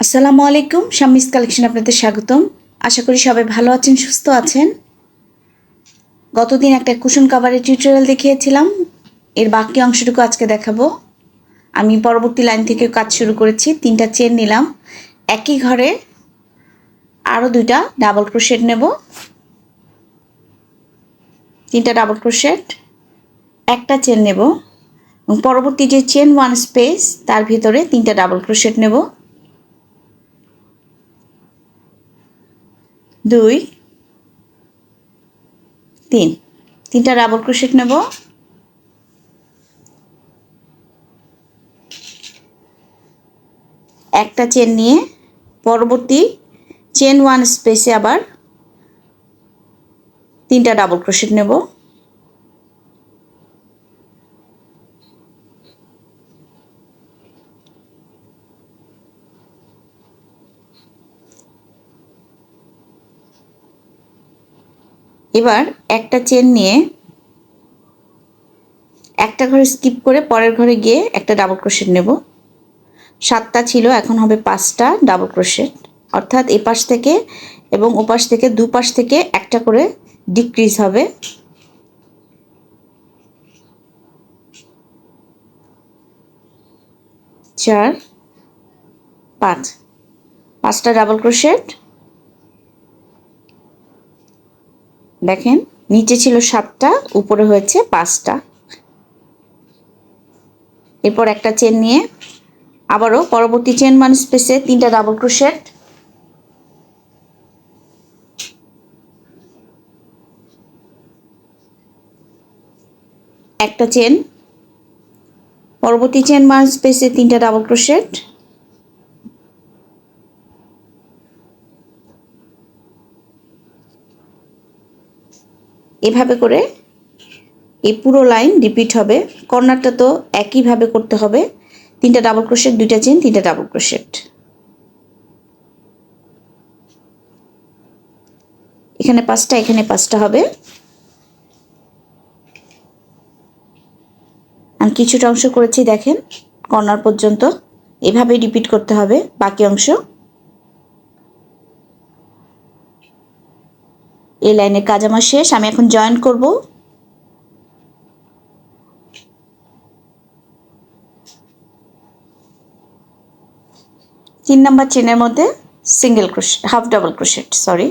আসসালামু আলাইকুম শাম্মিস কালেকশন আপনাদের স্বাগতম। আশা করি সবাই ভালো আছেন, সুস্থ আছেন। গতদিন একটা কুশন কাভারের টিউটোরিয়াল দেখিয়েছিলাম। এর বাকি অংশটুকু আজকে দেখাবো। আমি পরবর্তী লাইন থেকে কাজ শুরু করেছি, তিনটা চেন নিলাম। একই ঘরে আরও দুইটা ডাবল ক্রোশেট নেব। তিনটা ডাবল ক্রোশেট একটা চেন নেব। এবং পরবর্তী যে চেন ওয়ান স্পেস তার ভিতরে তিনটা ডাবল ক্রোশেট নেব। দুই, তিন। তিনটা ডাবল ক্রোশেট নেব। একটা চেন নিয়ে পরবর্তী চেন ওয়ান স্পেসে আবার তিনটা ডাবল ক্রোশেট নেব। এবার একটা চেন নিয়ে একটা ঘরে স্কিপ করে পরের ঘরে গিয়ে একটা ডাবল ক্রোশেট নেব। সাতটা ছিল, এখন হবে পাঁচটা ডাবল ক্রোশেট অর্থাৎ এপাশ থেকে এবং ওপাশ থেকে দুপাশ থেকে একটা করে ডিক্রিজ হবে। চার, পাঁচ। পাঁচটা ডাবল ক্রোশেট দেখেন, নিচে ছিল সাতটা, উপরে হয়েছে পাঁচটা। এরপর একটা চেন নিয়ে আবারও পরবর্তী চেন মান স্পেসে তিনটা ডাবল ক্রোশেট একটা চেন পরবর্তী চেন মান স্পেসে তিনটা ডাবল ক্রোশেট এভাবে করে এই পুরো লাইন রিপিট হবে। কর্নারটা তো একইভাবে করতে হবে। তিনটা ডাবল ক্রোশেট দুইটা চেন তিনটা ডাবল ক্রোশেট এখানে পাঁচটা এখানে পাঁচটা হবে। আমি কিছুটা অংশ করেছি, দেখেন, কর্নার পর্যন্ত। এভাবে রিপিট করতে হবে বাকি অংশ। এই লাইনের কাজ আমার শেষ, আমি এখন জয়েন করব। তিন নাম্বার চেনের মধ্যে single crochet half double crochet sorry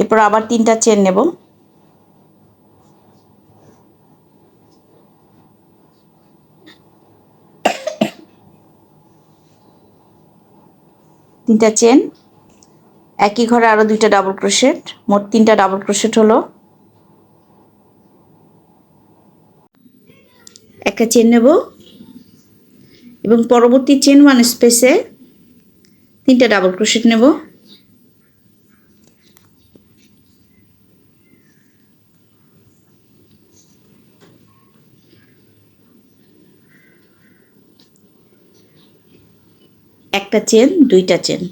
এরপর আবার তিনটা চেন নেব। তিনটা চেন একই ঘরে আরও দুইটা ডাবল ক্রোশেট মোট তিনটা ডাবল ক্রোশেট হলো। একটা চেন নেব। এবং পরবর্তী চেন ওয়ান স্পেসে তিনটা ডাবল ক্রোশেট নেব। একটা চেন দুইটা চেন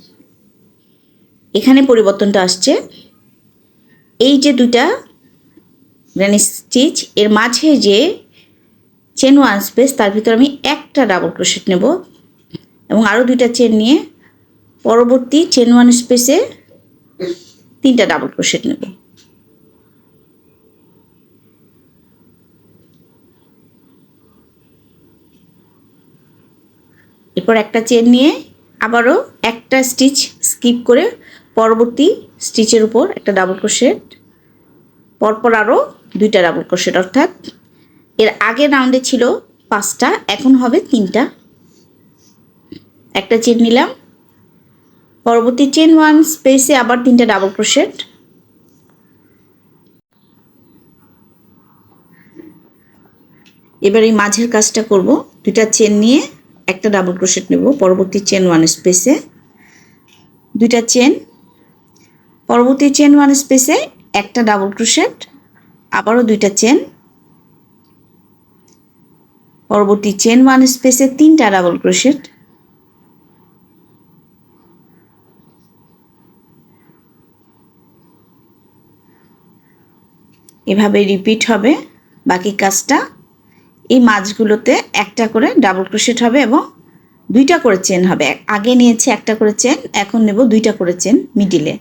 পরিবর্তনটা আসছে। এই যে দুইটা গ্রানি স্টিচ এর মাঝে যে চেন ওয়ান স্পেস তার ভিতরে আমি একটা ডাবল ক্রোশেট নেব এবং আরও দুইটা চেন নিয়ে পরবর্তী চেন ওয়ান স্পেসে তিনটা ডাবল ক্রোশেট নেব। এরপর একটা চেন নিয়ে আবারও একটা স্টিচ স্কিপ করে পরবর্তী স্টিচের উপর একটা ডাবল ক্রোশেট পরপর আরও দুইটা ডাবল ক্রোশেট অর্থাৎ এর আগের রাউন্ডে ছিল পাঁচটা, এখন হবে তিনটা। একটা চেন নিলাম। পরবর্তী চেন ওয়ান স্পেসে আবার তিনটা ডাবল ক্রোশেট এবার এই মাঝের কাজটা করব। দুইটা চেন নিয়ে একটা ডাবল ক্রোশেট নেব। পরবর্তী চেন ওয়ান স্পেসে দুইটা চেন পরবর্তী চেন ওয়ান স্পেসে একটা ডাবল ক্রোশেট আবারও দুইটা চেন পরবর্তী চেন ওয়ান স্পেসে তিনটা ডাবল ক্রোশেট এভাবে রিপিট হবে, বাকি কাজটা এই মাছগুলোতে একটা করে ডাবল ক্রোশেট হবে এবং দুইটা করে চেন হবে। আগে নিয়েছে একটা করে চেন এখন নেব দুইটা করে চেন মিডিলে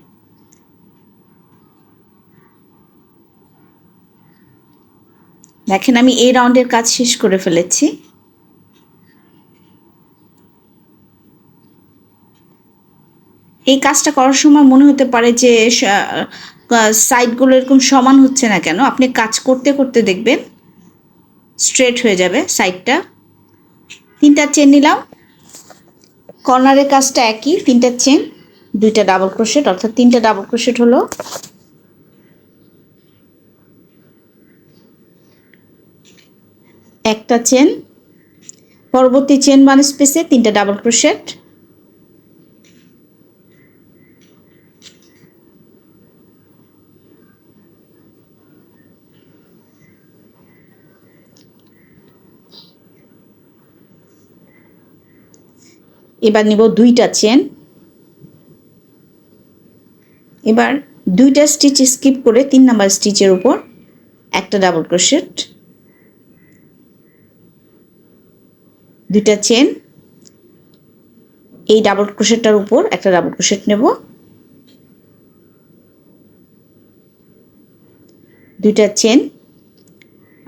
দেখেন, আমি এই রাউন্ডের কাজ শেষ করে ফেলেছি। এই কাজটা করার সময় মনে হতে পারে যে সাইডগুলো এরকম সমান হচ্ছে না কেন? আপনি কাজ করতে করতে দেখবেন স্ট্রেট হয়ে যাবে সাইডটা তিনটা চেন নিলাম। কর্নারের কাজটা একই, তিনটা চেন দুইটা ডাবল ক্রোশেট অর্থাৎ তিনটা ডাবল ক্রোশেট হলো। একটা চেন পরবর্তী চেন ওয়ান স্পেসে তিনটা ডাবল ক্রোশেট এবার নিব দুইটা চেন এবার দুইটা স্টিচ স্কিপ করে তিন নাম্বার স্টিচের উপর একটা ডাবল ক্রোশেট দুইটা চেন এই ডাবল ক্রোশেটটার উপর একটা ডাবল ক্রোশেট নেব। দুইটা চেন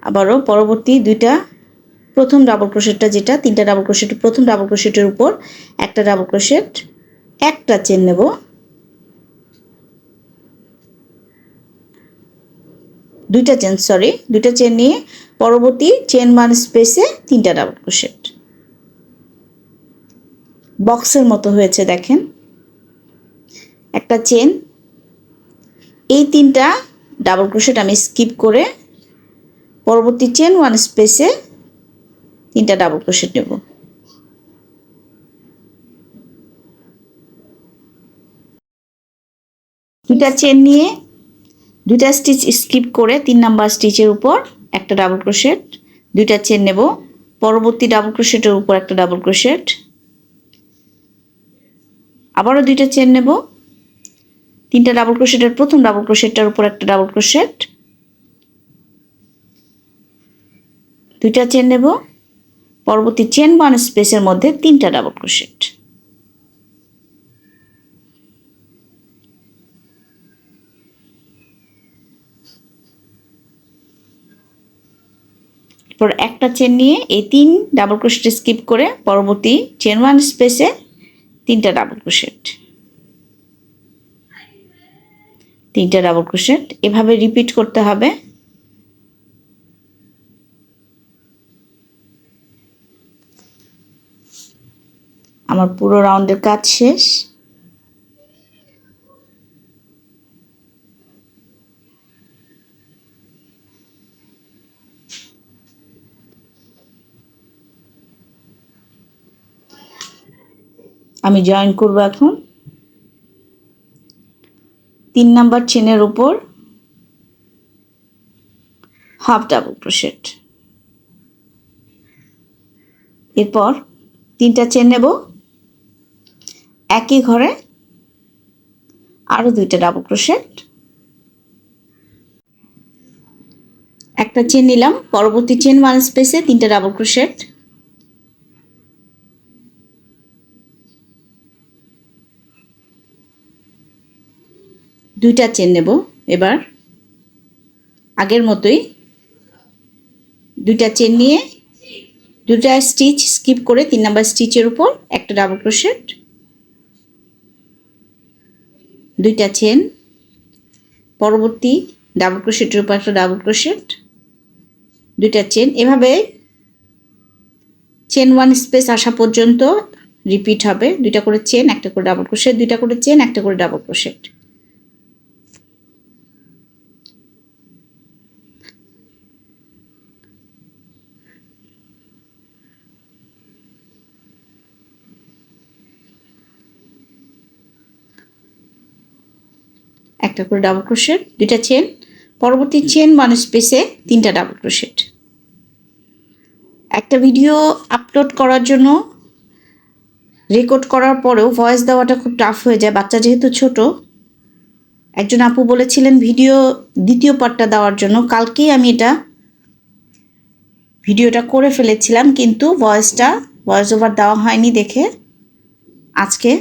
আবারও পরবর্তী দুইটা, প্রথম ডাবল ক্রোশেটটা যেটা, তিনটা ডাবল ক্রোশেট প্রথম ডাবল ক্রোশেটের উপর একটা ডাবল ক্রোশেট একটা চেন নেব। দুইটা চেন সরি দুইটা চেন নিয়ে পরবর্তী চেন মান স্পেসে তিনটা ডাবল ক্রোশেট বক্সের মতো হয়েছে, দেখেন। একটা চেন। এই তিনটা ডাবল ক্রোশেট আমি স্কিপ করে পরবর্তী চেন ওয়ান স্পেসে তিনটা ডাবল ক্রোশেট নেব। দুটা চেন নিয়ে দুটা স্টিচ স্কিপ করে তিন নাম্বার স্টিচের উপর একটা ডাবল ক্রোশেট দুইটা চেন নেব। পরবর্তী ডাবল ক্রোশেটের উপর একটা ডাবল ক্রোশেট আবারও দুইটা চেন নেব। তিনটা ডাবল ক্রোশেটের প্রথম ডাবল ক্রোশেটটার উপর একটা ডাবল ক্রোশেট দুইটা চেন নেব। পরবর্তী চেন ওয়ান স্পেসের মধ্যে তিনটা ডাবল ক্রোশেট একটা চেন নিয়ে এই তিন ডাবল ক্রোশেট স্কিপ করে পরবর্তী চেন ওয়ান স্পেসে তিনটা ডাবল ক্রোশেট তিনটা ডাবল ক্রোশেট এভাবে রিপিট করতে হবে। আমার পুরো রাউন্ডের কাজ শেষ। আমি জয়েন করব এখন। তিন নাম্বার চেনের উপর হাফ ডাবল ক্রোশেট এরপর তিনটা চেন নেব। একই ঘরে আরও দুইটা ডাবল ক্রোশেট একটা চেন নিলাম। পরবর্তী চেন ওয়ান স্পেসে তিনটা ডাবল ক্রোশেট দুইটা চেন নেব। এবার আগের মতোই দুইটা চেন নিয়ে দুটা স্টিচ স্কিপ করে তিন নাম্বার স্টিচের উপর একটা ডাবল ক্রোশেট দুইটা চেন পরবর্তী ডাবল ক্রোশেটের উপর একটা ডাবল ক্রোশেট দুইটা চেন এভাবে চেন ওয়ান স্পেস আসা পর্যন্ত রিপিট হবে। দুইটা করে চেন একটা করে ডাবল ক্রোশেট দুইটা করে চেন একটা করে ডাবল ক্রোশেট একটা করে ডাবল ক্রোশেট দুইটা চেন পরবর্তী চেন ওয়ান স্পেসে তিনটা ডাবল ক্রোশেট একটা ভিডিও আপলোড করার জন্য রেকর্ড করার পরেও ভয়েস দেওয়াটা খুব টাফ হয়ে যায়। বাচ্চা যেহেতু ছোট, একজন আপু বলেছিলেন ভিডিও দ্বিতীয় পার্টটা দেওয়ার জন্য। কালকেই আমি এটা ভিডিওটা করে ফেলেছিলাম, কিন্তু ভয়েসটা ভয়েস ওভার দেওয়া হয়নি দেখে আজকে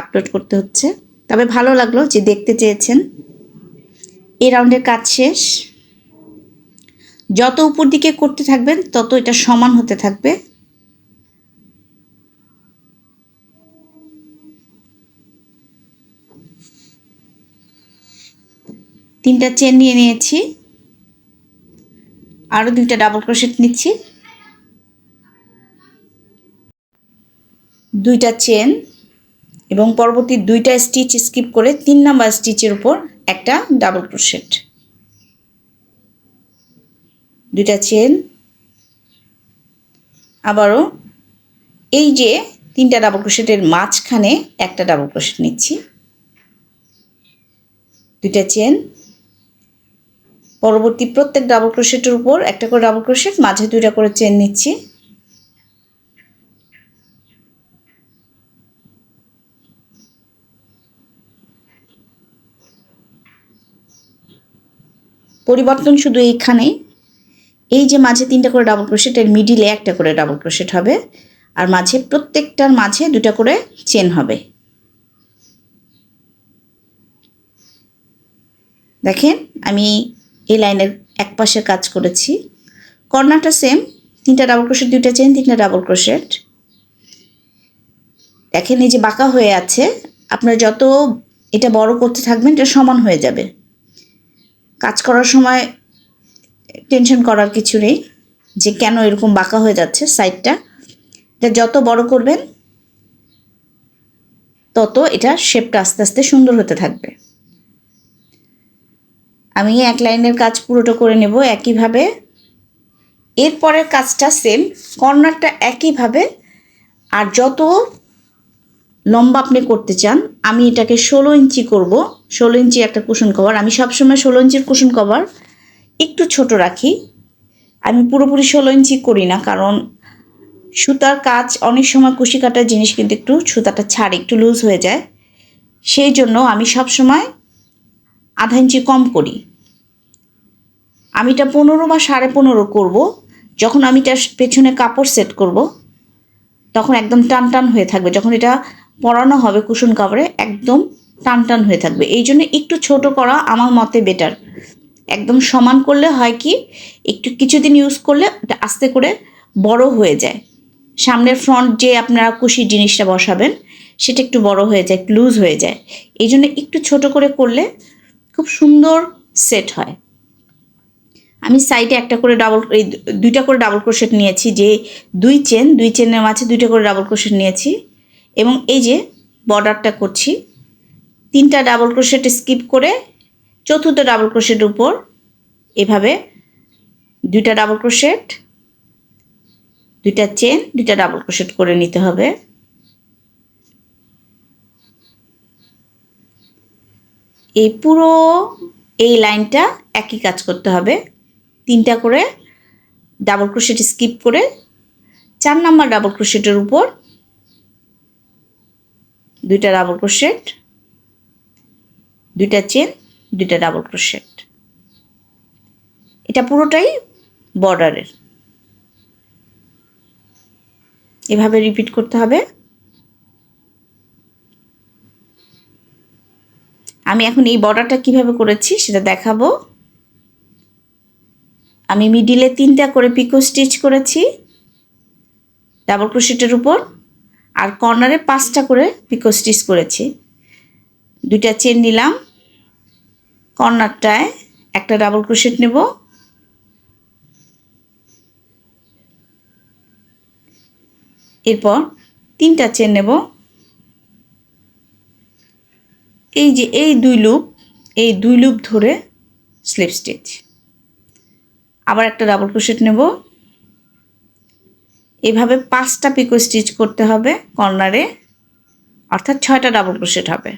আপলোড করতে হচ্ছে। তবে ভালো লাগল যে দেখতে চেয়েছেন। এই রাউন্ডের কাজ শেষ। যত উপর দিকে করতে থাকবেন, তত এটা সমান হতে থাকবে। তিনটা চেন নিয়ে নিয়েছি। আরও দুইটা ডাবল ক্রোশেট নিচ্ছি। দুইটা চেন এবং পরবর্তী দুইটা স্টিচ স্কিপ করে তিন নাম্বার স্টিচের উপর একটা ডাবল ক্রোশেট দুইটা চেন আবারও এই যে তিনটা ডাবল ক্রোশেটের মাঝখানে একটা ডাবল ক্রোশেট নিচ্ছি। দুইটা চেন পরবর্তী প্রত্যেক ডাবল ক্রোশেটের উপর একটা করে ডাবল ক্রোশেট মাঝে দুইটা করে চেন নিচ্ছি। পরিবর্তন শুধু এইখানেই। এই যে মাঝে তিনটা করে ডাবল ক্রোশেট এর মিডিলে একটা করে ডাবল ক্রোশেট হবে। আর মাঝে প্রত্যেকটার মাঝে দুটা করে চেন হবে। দেখেন, আমি এই লাইনের এক পাশে কাজ করেছি। কর্নারটা সেম তিনটা ডাবল ক্রোশেট দুইটা চেন তিনটা ডাবল ক্রোশেট দেখেন, এই যে বাঁকা হয়ে আছে, আপনারা যত এটা বড় করতে থাকবেন, এটা সমান হয়ে যাবে। কাজ করার সময় টেনশন করার কিছু নেই যে কেন এরকম বাঁকা হয়ে যাচ্ছে সাইডটা এটা যত বড় করবেন, তত এটা শেপটা আস্তে আস্তে সুন্দর হতে থাকবে। আমি এক লাইনের কাজ পুরোটা করে নেব একইভাবে। এরপরের কাজটা সেম কর্নারটা একইভাবে। আর যত লম্বা আপনি করতে চান, আমি এটাকে ষোলো ইঞ্চি করব। ষোলো ইঞ্চি একটা কুশন কভার আমি সবসময় ষোলো ইঞ্চির কুশন কভার একটু ছোট রাখি। আমি পুরোপুরি ষোলো ইঞ্চি করি না, কারণ সুতার কাজ অনেক সময় কুশি কাটার জিনিস কিন্তু একটু সুতাটা ছাড়ে, একটু লুজ হয়ে যায়। সেই জন্য আমি সব সময় আধা ইঞ্চি কম করি। আমি এটা পনেরো বা সাড়ে পনেরো করব। যখন আমি এটা পেছনে কাপড় সেট করব, তখন একদম টান টান হয়ে থাকবে। যখন এটা পরানো হবে কুশন কাপড়ে, একদম টান টান হয়ে থাকবে। এই জন্য একটু ছোট করা আমার মতে বেটার একদম সমান করলে হয় কি, একটু কিছুদিন ইউজ করলে আস্তে করে বড় হয়ে যায়। সামনের ফ্রন্ট যে আপনারা কুশির জিনিসটা বসাবেন, সেটা একটু বড় হয়ে যায়, একটু লুজ হয়ে যায়। এই জন্য একটু ছোট করে করলে খুব সুন্দর সেট হয়। আমি সাইডে একটা করে ডাবল এই দুইটা করে ডাবল ক্রোশেট নিয়েছি, যে দুই চেন দুই চেনের মাঝে দুইটা করে ডাবল ক্রোশেট নিয়েছি। এবং এই যে বর্ডারটা করছি, তিনটা ডাবল ক্রোশেট স্কিপ করে চতুর্থ ডাবল ক্রোশেটের উপর এভাবে দুইটা ডাবল ক্রোশেট দুইটা চেন দুইটা ডাবল ক্রোশেট করে নিতে হবে। এই পুরো এই লাইনটা একই কাজ করতে হবে। তিনটা করে ডাবল ক্রোশেট স্কিপ করে চার নাম্বার ডাবল ক্রোশেটের উপর দুইটা ডাবল ক্রোশেট দুইটা চেন দুইটা ডাবল ক্রোশেট এটা পুরোটাই বর্ডারের এভাবে রিপিট করতে হবে। আমি এখন এই বর্ডারটা কীভাবে করেছি সেটা দেখাবো। আমি মিডিলে তিনটা করে পিকো স্টিচ করেছি। ডাবল ক্রোশেটের উপর। আর কর্নারে পাঁচটা করে পিকো স্টিচ করেছি। দুইটা চেন নিলাম। কর্নারটায় একটা ডাবল ক্রোশেট নেব। এরপর তিনটা চেন নেব। এই যে এই দুই লুপ এই দুই লুপ ধরে স্লিপ স্টিচ আবার একটা ডাবল ক্রোশেট নেব। এভাবে পাঁচটা পিকো স্টিচ করতে হবে কর্নারে অর্থাৎ ছয়টা ডাবল ক্রোশেট হবে।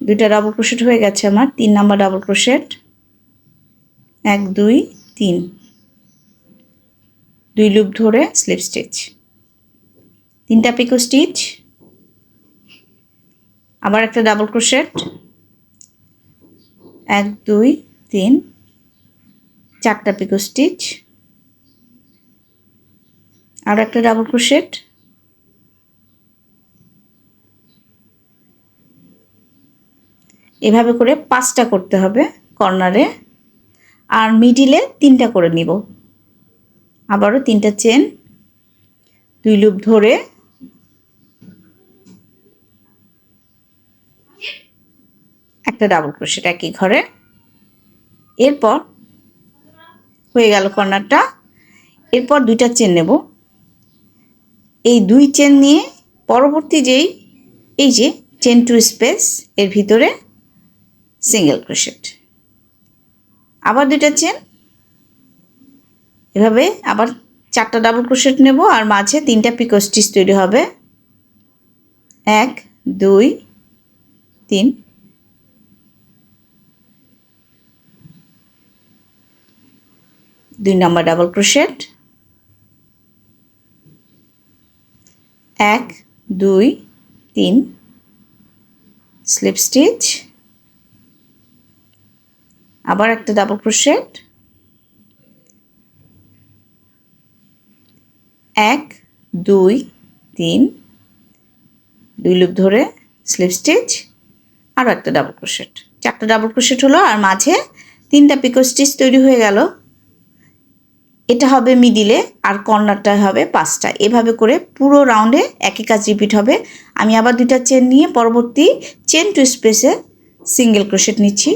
দুইটা ডাবল ক্রোশেট হয়ে গেছে আমার, তিন নাম্বার ডাবল ক্রোশেট এক, দুই, তিন। দুই লুপ ধরে স্লিপ স্টিচ তিনটা পিকো স্টিচ আবার একটা ডাবল ক্রোশেট এক, দুই, তিন। চারটা পিকো স্টিচ আর একটা ডাবল ক্রোশেট এভাবে করে পাঁচটা করতে হবে কর্নারে। আর মিডিলে তিনটা করে নিব। আবারও তিনটা চেন দুই লুপ ধরে। একটা ডাবল ক্রোশেট একই ঘরে। এরপর হয়ে গেল কর্নারটা। এরপর দুইটা চেন নেব। এই দুই চেন নিয়ে পরবর্তী যেই, এই যে চেন টু স্পেস এর ভিতরে সিঙ্গেল ক্রোশেট আবার দুইটা চেন এভাবে আবার চারটা ডাবল ক্রোশেট নেব আর মাঝে তিনটা পিকো স্টিচ তৈরি হবে। এক, দুই, তিন দুই নম্বর ডাবল ক্রোশেট। এক, দুই, তিন, স্লিপ স্টিচ। আবার একটা ডাবল ক্রোশেট। এক, দুই, তিন, দুই লুপ ধরে স্লিপ স্টিচ আরও একটা ডাবল ক্রোশেট। চারটা ডাবল ক্রোশেট হলো, আর মাঝে তিনটা পিকো স্টিচ তৈরি হয়ে গেল। এটা হবে মিডিলে আর কর্নারটা হবে পাঁচটা। এভাবে করে পুরো রাউন্ডে একই কাজ রিপিট হবে। আমি আবার দুইটা চেন নিয়ে পরবর্তী চেন টু স্পেসে সিঙ্গেল ক্রোশেট নিচ্ছি।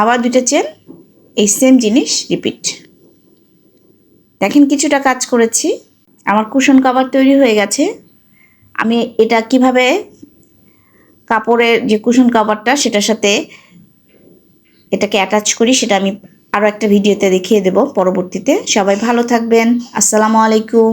আবার দুইটা চেন এই সেম জিনিস রিপিট দেখেন কিছুটা কাজ করেছি। আমার কুশন কাভার তৈরি হয়ে গেছে। আমি এটা কীভাবে কাপড়ের যে কুশন কাভারটা সেটার সাথে এটাকে অ্যাটাচ করি, সেটা আমি আরও একটা ভিডিওতে দেখিয়ে দেব পরবর্তীতে। সবাই ভালো থাকবেন। আসসালামু আলাইকুম।